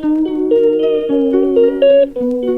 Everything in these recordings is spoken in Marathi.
Thank you.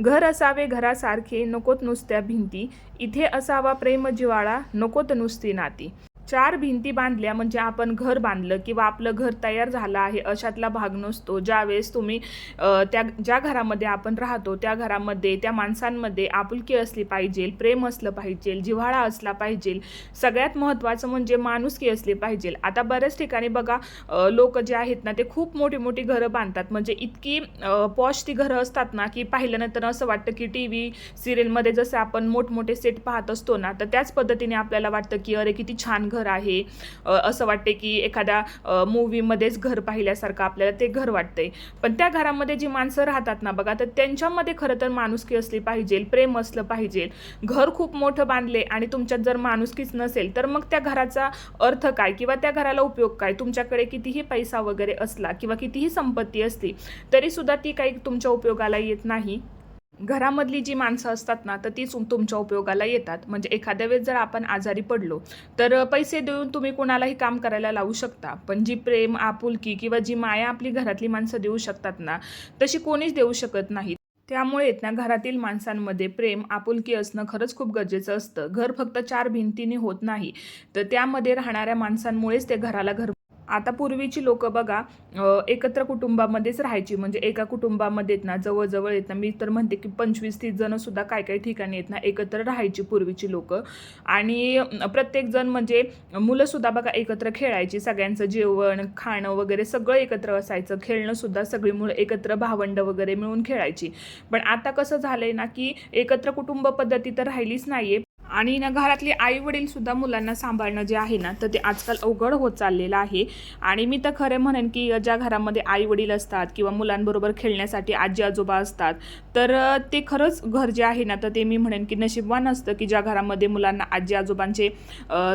घर असावे घरासारखे नकोत नुसत्या भिंती. इथे असावा प्रेम जिवाळा नकोत नुसती नाती. चार भिंती बांधल्या म्हणजे आपण घर बांधलं किंवा आपलं घर तयार झालं आहे अशातला भाग नसतो. ज्यावेळेस तुम्ही त्या ज्या घरामध्ये आपण राहतो त्या घरामध्ये त्या माणसांमध्ये आपुलकी असली पाहिजे प्रेम असलं पाहिजे जिव्हाळा असला पाहिजे सगळ्यात महत्त्वाचं म्हणजे माणुसकी असली पाहिजे. आता बऱ्याच ठिकाणी बघा लोक जे आहेत ना ते खूप मोठी मोठी घरं बांधतात. म्हणजे इतकी पॉश ती घरं असतात ना की पाहिल्यानंतर असं वाटतं की टी व्ही सिरियलमध्ये जसं आपण मोठमोठे सेट पाहत असतो ना तर त्याच पद्धतीने आपल्याला वाटतं की अरे किती छान घर आहे. असं वाटते की एखाद्या मूवीमध्येच घर पाहिल्यासारखं आपल्याला ते घर वाटतंय. पण त्या घरामध्ये जी माणसं राहतात ना बघा तर त्यांच्यामध्ये खरं तर माणुसकी असली पाहिजे प्रेम असलं पाहिजे. घर खूप मोठं बांधले आणि तुमच्यात जर माणुसकीच नसेल तर मग त्या घराचा अर्थ काय किंवा त्या घराला उपयोग काय? तुमच्याकडे कितीही पैसा वगैरे असला किंवा कितीही संपत्ती असली तरी सुद्धा ती काही तुमच्या उपयोगाला येत नाही. घरामधली जी माणसं असतात ना तर तीच तुमच्या उपयोगाला येतात. म्हणजे एखाद्या वेळेस जर आपण आजारी पडलो तर पैसे देऊन तुम्ही कोणालाही काम करायला लावू शकता. पण जी प्रेम आपुलकी किंवा जी माया आपली घरातली माणसं देऊ शकतात ना तशी कोणीच देऊ शकत नाही त्यामुळे ना घरातील माणसांमध्ये प्रेम आपुलकी असणं खरंच खूप गरजेचं असतं. घर फक्त चार भिंतीने होत नाही. तर त्यामध्ये राहणाऱ्या माणसांमुळेच ते घराला घर आता पूर्वीची लोक बघा एकत्र कुटुंबामध्येच राहायची. म्हणजे एका कुटुंबामध्ये आहेत ना जवळजवळ येत ना मी तर म्हणते की पंचवीस तीस जण सुद्धा काय काही ठिकाणी येत ना एकत्र राहायची पूर्वीची लोक. आणि प्रत्येकजण म्हणजे मुलंसुद्धा बघा एकत्र खेळायची सगळ्यांचं जेवण खाणं वगैरे सगळं एकत्र असायचं. खेळणं सुद्धा सगळी मुलं एकत्र भावंड वगैरे मिळून खेळायची. पण आता कसं झालंय ना की एकत्र कुटुंब पद्धती तर राहिलीच नाहीये. आणि ना घरातले आई वडील सुद्धा मुलांना सांभाळणं जे आहे ना तर ते आजकाल अवघड होत चाललेलं आहे. आणि मी तर खरं म्हणेन की ज्या घरामध्ये आई वडील असतात किंवा मुलांबरोबर खेळण्यासाठी आजी आजोबा असतात तर ते खरंच घर जे आहे ना तर ते मी म्हणेन की नशीबवान असतं की ज्या घरामध्ये मुलांना आजी आजोबांचे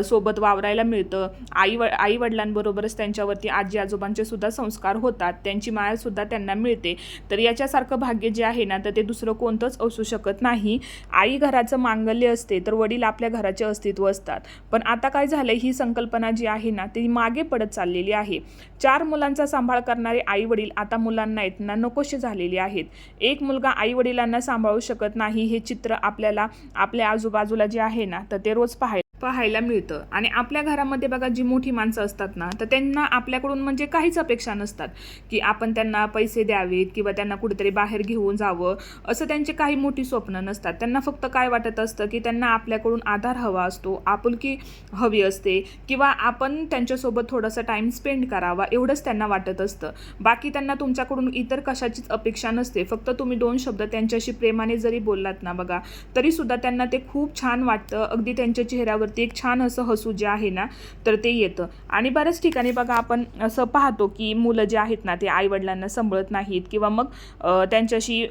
सोबत वावरायला मिळतं आई व आई वडिलांबरोबरच त्यांच्यावरती आजी आजोबांचे सुद्धा संस्कार होतात त्यांची मायासुद्धा त्यांना मिळते. तर याच्यासारखं भाग्य जे आहे ना तर ते दुसरं कोणतंच असू शकत नाही. आई घराचं मांगल्य असते तर वडील आपल्या घराचे अस्तित्व असतात. पण आता काय झालं ही संकल्पना जी आहे ना ती मागे पडत चाललेली आहे. चार मुलांचा सांभाळ करणारे आई वडील आता मुलांना आहेत ना नकोशी झालेले आहेत. एक मुलगा आई वडिलांना सांभाळू शकत नाही हे चित्र आपल्याला आपल्या आजूबाजूला जे आहे ना तर ते रोज पाहायला पाहायला मिळतं. आणि आपल्या घरामध्ये बघा जी मोठी माणसं असतात ना तर त्यांना आपल्याकडून म्हणजे काहीच अपेक्षा नसतात की आपण त्यांना पैसे द्यावेत किंवा त्यांना कुठेतरी बाहेर घेऊन जावं असं त्यांचे काही मोठी स्वप्न नसतात. त्यांना फक्त काय वाटत असतं की त्यांना आपल्याकडून आधार हवा असतो आपुलकी हवी असते किंवा आपण त्यांच्यासोबत थोडासा टाईम स्पेंड करावा एवढंच त्यांना वाटत असतं. बाकी त्यांना तुमच्याकडून इतर कशाचीच अपेक्षा नसते. फक्त तुम्ही दोन शब्द त्यांच्याशी प्रेमाने जरी बोललात ना बघा तरीसुद्धा त्यांना ते खूप छान वाटतं. अगदी त्यांच्या चेहऱ्यावर त्याच्यावरती एक छान असं हसू जे आहे ना तर ते येतं. आणि बऱ्याच ठिकाणी बघा आपण असं पाहतो की मुलं जे आहेत ना ते आईवडिलांना सांभाळत नाहीत किंवा मग त्यांच्याशी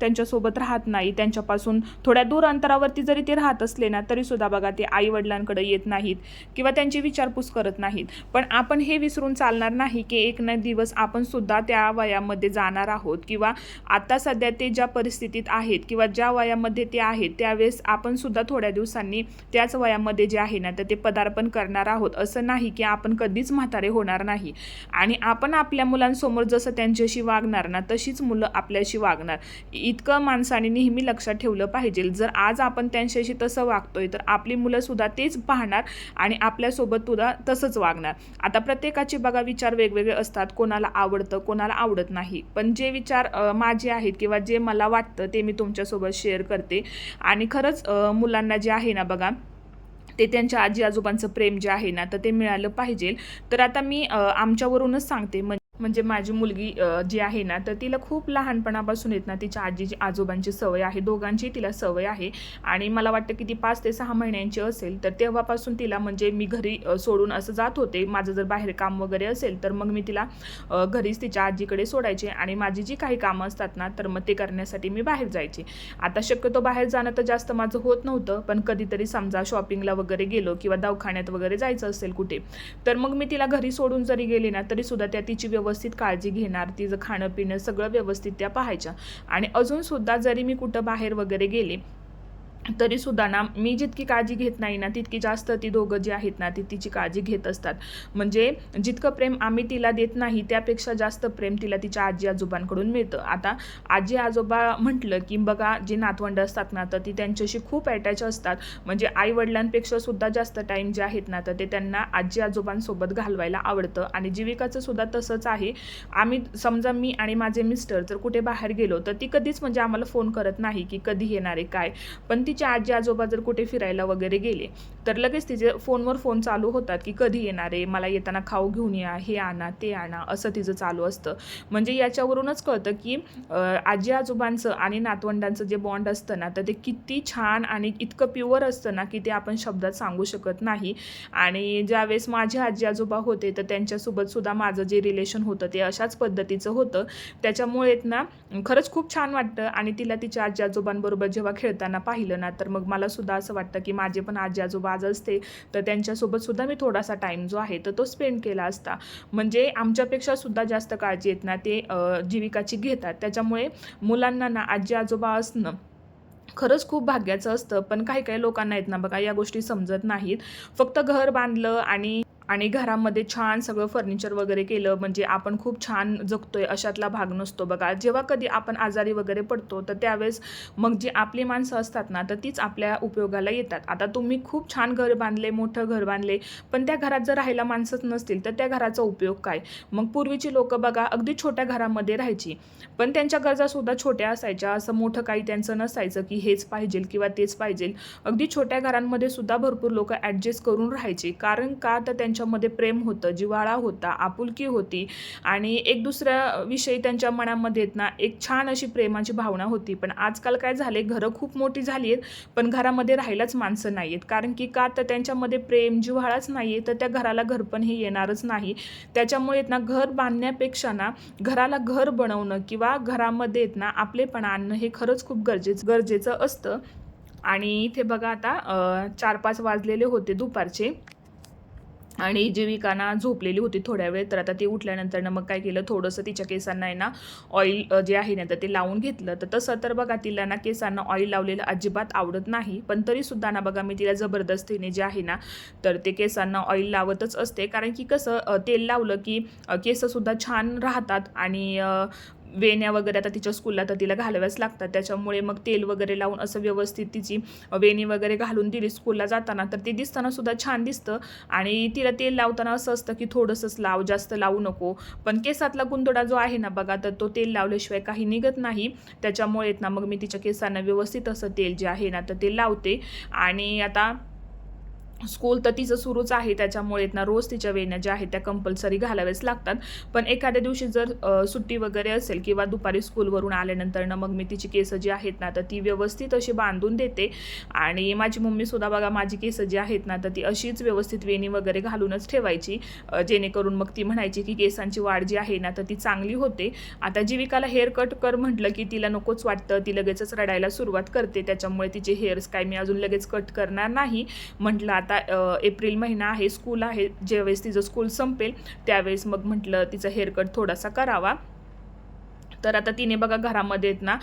त्यांच्यासोबत राहत नाही त्यांच्यापासून थोड्या दूर अंतरावरती जरी ते राहत असले ना तरीसुद्धा बघा ते आईवडिलांकडे येत नाहीत किंवा त्यांची विचारपूस करत नाहीत. पण आपण हे विसरून चालणार नाही की एक ना दिवस आपण सुद्धा त्या वयामध्ये जाणार आहोत किंवा आता सध्या ते ज्या परिस्थितीत आहेत किंवा ज्या वयामध्ये ते आहेत त्यावेळेस आपण सुद्धा थोड्या दिवसांनी त्याच वयामध्ये जे आहे ना तर ते पदार्पण करणार आहोत. असं नाही की आपण कधीच म्हातारे होणार नाही. आणि आपण आपल्या मुलांसमोर जसं त्यांच्याशी वागणार ना तशीच मुलं आपल्याशी वागणार. इतकं माणसाने नेहमी लक्षात ठेवलं पाहिजे. जर आज आपण त्यांच्याशी तसं वागतोय तर आपली मुलं सुद्धा तेच पाहणार आणि आपल्यासोबत सुद्धा तसंच वागणार. आता प्रत्येकाचे बघा विचार वेगवेगळे असतात. कोणाला आवडतं कोणाला आवडत नाही. पण जे विचार माझे आहेत किंवा जे मला वाटतं ते मी तुमच्यासोबत शेअर करते. आणि खरंच मुलांना जे आहे ना बघा ते त्यांच्या आजी आजोबांचं प्रेम जे आहे ना तर ते मिळालं पाहिजे. तर आता मी आमच्यावरूनच सांगते. म्हणजे म्हणजे माझी मुलगी जी आहे ना तर तिला खूप लहानपणापासून येत ना तिच्या आजीची आजोबांची सवय आहे दोघांची तिला सवय आहे. आणि मला वाटतं की ती पाच ते सहा महिन्यांची असेल तर तेव्हापासून तिला म्हणजे मी घरी सोडून असं जात होते. माझं जर बाहेर काम वगैरे असेल तर मग मी तिला घरीच तिच्या आजीकडे सोडायचे. आणि माझी जी काही कामं असतात ना तर मग ते करण्यासाठी मी बाहेर जायचे. आता शक्यतो बाहेर जाणं तर जास्त माझं होत नव्हतं पण कधीतरी समजा शॉपिंगला वगैरे गेलो किंवा दवाखान्यात वगैरे जायचं असेल कुठे तर मग मी तिला घरी सोडून जरी गेले ना तरी सुद्धा त्या तिची व्यवस्थित काळजी घेणार तिचं खाणं पिणं सगळं व्यवस्थित त्या पाहायच्या. आणि अजूनसुद्धा जरी मी कुठं बाहेर वगैरे गेले तरी सुद्धा ना मी जितकी काळजी घेत नाही ना तितकी जास्त ती दोघं जी आहेत ना ती तिची काळजी घेत असतात. म्हणजे जितकं प्रेम आम्ही तिला देत नाही त्यापेक्षा जास्त प्रेम तिला तिच्या आजी आजोबांकडून मिळतं. आता आजी आजोबा म्हटलं की बघा जे नातवंड असतात ना तर ती त्यांच्याशी खूप अटॅच असतात. म्हणजे आई वडिलांपेक्षा सुद्धा जास्त टाईम जे आहेत ना तर ते त्यांना आजी आजोबांसोबत घालवायला आवडतं. आणि जीविकाचं सुद्धा तसंच आहे. आम्ही समजा मी आणि माझे मिस्टर जर कुठे बाहेर गेलो तर ती कधीच म्हणजे आम्हाला फोन करत नाही की कधी येणार आहे काय. पण तिच्या आजी आजोबा जर कुठे फिरायला वगैरे गेले तर लगेच तिचे फोनवर फोन चालू होतात की कधी येणार आहे मला येताना खाऊ घेऊन या हे आणा ते आणा असं तिचं चालू असतं. म्हणजे याच्यावरूनच कळतं की आजी आजोबांचं आणि नातवंडांचं जे बॉन्ड असतं ना तर ते किती छान आणि इतकं प्युअर असतं ना की ते आपण शब्दात सांगू शकत नाही. आणि ज्यावेळेस माझे आजी आजोबा होते तर त्यांच्यासोबत सुद्धा माझं जे रिलेशन होतं ते अशाच पद्धतीचं होतं. त्याच्यामुळे ना खरंच खूप छान वाटतं आणि तिला तिच्या आजी आजोबांबरोबर जेव्हा खेळताना पाहिलं ना तर मग मला सुद्धा असं वाटतं की माझे पण आजी आजोबा आज असते तर त्यांच्यासोबत सुद्धा मी थोडासा टाईम जो आहे तर तो स्पेंड केला असता. म्हणजे आमच्यापेक्षा सुद्धा जास्त काळजी येत ना ते जीविकाची घेतात. त्याच्यामुळे मुलांना ना आजी आजोबा असणं खरंच खूप भाग्याचं असतं. पण काही काही लोकांना आहेत ना बघा या गोष्टी समजत नाहीत. फक्त घर बांधलं आणि आणि घरामध्ये छान सगळं फर्निचर वगैरे केलं म्हणजे आपण खूप छान जगतोय अशातला भाग नसतो बघा. जेव्हा कधी आपण आजारी वगैरे पडतो तर त्यावेळेस मग जी आपली माणसं असतात ना तर तीच आपल्या उपयोगाला येतात. आता तुम्ही खूप छान घर बांधले मोठं घर बांधले पण त्या घरात जर राहायला माणसंच नसतील तर त्या घराचा उपयोग काय? मग पूर्वीची लोक बघा अगदी छोट्या घरामध्ये राहायची पण त्यांच्या गरजा सुद्धा छोट्या असायच्या. असं मोठं काही त्यांचं नसायचं की हेच पाहिजे किंवा तेच पाहिजे अगदी छोट्या घरांमध्ये सुद्धा भरपूर लोक ॲडजस्ट करून राहायचे. कारण का? तर त्यांच्या त्यांच्यामध्ये प्रेम होतं जिव्हाळा होता आपुलकी होती आणि एक दुसऱ्या विषयी त्यांच्या मनामध्ये आहेत ना एक छान अशी प्रेमाची भावना होती. पण आजकाल काय झाले घरं खूप मोठी झाली आहेत पण घरामध्ये राहायलाच माणसं नाही आहेत. कारण की का तर त्यांच्यामध्ये प्रेम जिव्हाळाच नाही आहे तर त्या घराला घरपण हे येणारच नाही. त्याच्यामुळे आहेत ना घर बांधण्यापेक्षा ना घराला घर बनवणं किंवा घरामध्ये आहेत ना आपलेपणा आणणं हे खरंच खूप गरजेचं गरजेचं असतं. आणि इथे बघा आता चार पाच वाजलेले होते दुपारचे. आणि जीविकाना झोपलेली होती थोड्या वेळ तर आता ती उठल्यानंतर मग काय केलं थोडंसं तिच्या केसांना आहे ना ऑइल जे आहे ना तर ते लावून घेतलं. तर तसं तर बघा तिला ना केसांना ऑइल लावलेलं अजिबात आवडत नाही. पण तरीसुद्धा ना बघा मी तिला जबरदस्तीने जे आहे ना तर ते केसांना ऑइल लावतच असते. कारण की कसं तेल लावलं की केससुद्धा केसंसुद्धा छान राहतात. आणि वेण्या वगैरे आता तिच्या स्कूलला तर तिला घालाव्याच लागतात. त्याच्यामुळे मग तेल वगैरे लावून असं व्यवस्थित तिची वेणी वगैरे घालून दिली स्कूलला जाताना. तर ते दिसताना सुद्धा छान दिसतं. आणि तिला तेल लावताना असं असतं की थोडंसंच लाव जास्त लावू नको. पण केसातला गुंतोडा जो आहे ना बघा तर तो तेल लावल्याशिवाय काही निघत नाही. त्याच्यामुळे ना मग मी तिच्या केसांना व्यवस्थित असं तेल जे आहे ना तर ते लावते. आणि आता स्कूल तर तिचं सुरूच आहे त्याच्यामुळे ना रोज तिच्या वेण्या ज्या आहेत त्या कंपल्सरी घालाव्याच लागतात. पण एखाद्या दिवशी जर सुट्टी वगैरे असेल किंवा दुपारी स्कूलवरून आल्यानंतर ना मग मी तिची केसं जी आहेत ना तर ती व्यवस्थित अशी बांधून देते. आणि माझी मम्मीसुद्धा बघा माझी केसं जी आहेत ना तर ती अशीच व्यवस्थित वेणी वगैरे घालूनच ठेवायची. जेणेकरून मग ती म्हणायची की केसांची वाढ जी आहे ना तर ती चांगली होते. आता जीविकाला हेअर कट कर म्हटलं की तिला नकोच वाटतं ती लगेचच रडायला सुरुवात करते. त्याच्यामुळे तिचे हेअर्स काय मी अजून लगेच कट करणार नाही. म्हटलं आता एप्रिल महिना आहे स्कूल आहे ज्यावेळेस तिचं स्कूल संपेल त्यावेळेस मग म्हटलं तिचा हेअरकट थोडासा करावा. तर आता तिने बघा घरामध्ये ना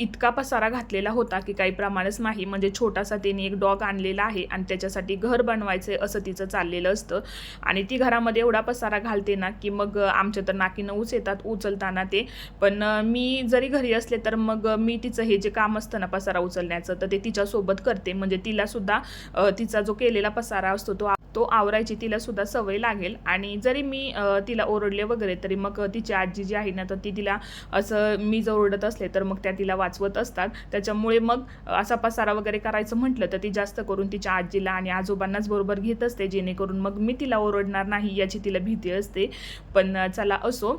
इतका पसारा घातलेला होता की काही प्रमाणच नाही. म्हणजे छोटासा तिने एक डॉग आणलेला आहे आणि त्याच्यासाठी घर बनवायचं असं तिचं चाललेलं असतं. आणि ती घरामध्ये एवढा पसारा घालते ना की मग आमच्या तर नाकी नऊच येतात उचलताना ते. पण मी जरी घरी असले तर मग मी तिचं हे जे काम असतं ना पसारा उचलण्याचं तर ते तिच्यासोबत करते. म्हणजे तिलासुद्धा तिचा जो केलेला पसारा असतो तो तो आवरायची तिला सुद्धा सवय लागेल. आणि जरी मी तिला ओरडले वगैरे तरी मग तिची आजी जी आहे ना तर ती तिला असं मी जर ओरडत असले तर मग त्या तिला वाचवत असतात. त्याच्यामुळे मग असा पसारा वगैरे करायचं म्हटलं तर ती जास्त करून तिच्या आजीला आणि आजोबांनाच बरोबर घेत असते. जेणेकरून मग मी तिला ओरडणार नाही याची तिला भीती असते. पण चला असो.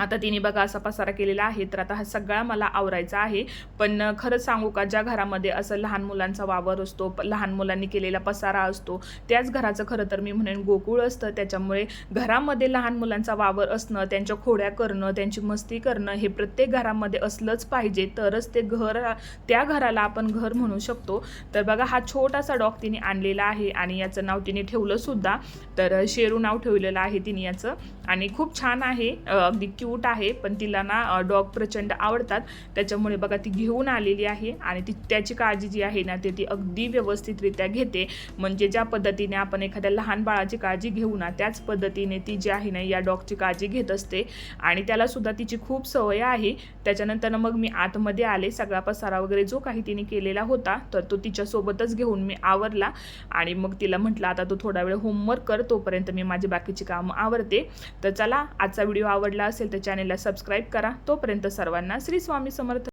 आता तिने बघा असा पसारा केलेला आहे तर आता हा सगळा मला आवरायचा आहे. पण खरंच सांगू का ज्या घरामध्ये असं लहान मुलांचा वावर असतो प- लहान मुलांनी केलेला पसारा असतो त्याच घराचं खरं तर मी म्हणेन गोकुळ असतं. त्याच्यामुळे घरामध्ये लहान मुलांचा वावर असणं त्यांच्या खोड्या करणं त्यांची मस्ती करणं हे प्रत्येक घरामध्ये असलंच पाहिजे. तरच ते घर त्या घराला आपण घर म्हणू शकतो. तर बघा हा छोटासा डॉग तिने आणलेला आहे आणि याचं नाव तिने ठेवलं सुद्धा तर शेरू नाव ठेवलेलं आहे तिने याचं. आणि खूप छान आहे अगदी क्यूट आहे पण तिला ना डॉग प्रचंड आवडतात. त्याच्यामुळे बघा ती घेऊन आलेली आहे आणि ती त्याची काळजी जी आहे ना ते ती अगदी व्यवस्थितरित्या घेते. म्हणजे ज्या पद्धतीने आपण एखाद्या लहान बाळाची काळजी घेऊ ना त्याच पद्धतीने ती जी आहे ना या डॉगची काळजी घेत असते. आणि त्याला सुद्धा तिची खूप सवय आहे. त्याच्यानंतर मग मी आतमध्ये आले. सगळा पसारा वगैरे जो काही तिने केलेला होता तर तो तिच्यासोबतच घेऊन मी आवरला. आणि मग तिला म्हटलं आता तो थोडा वेळ होमवर्क कर तोपर्यंत मी माझी बाकीची कामं आवरते. तर चला आजचा व्हिडिओ आवडला असेल तर चॅनेलला सबस्क्राईब करा. तोपर्यंत सर्वांना श्री स्वामी समर्थ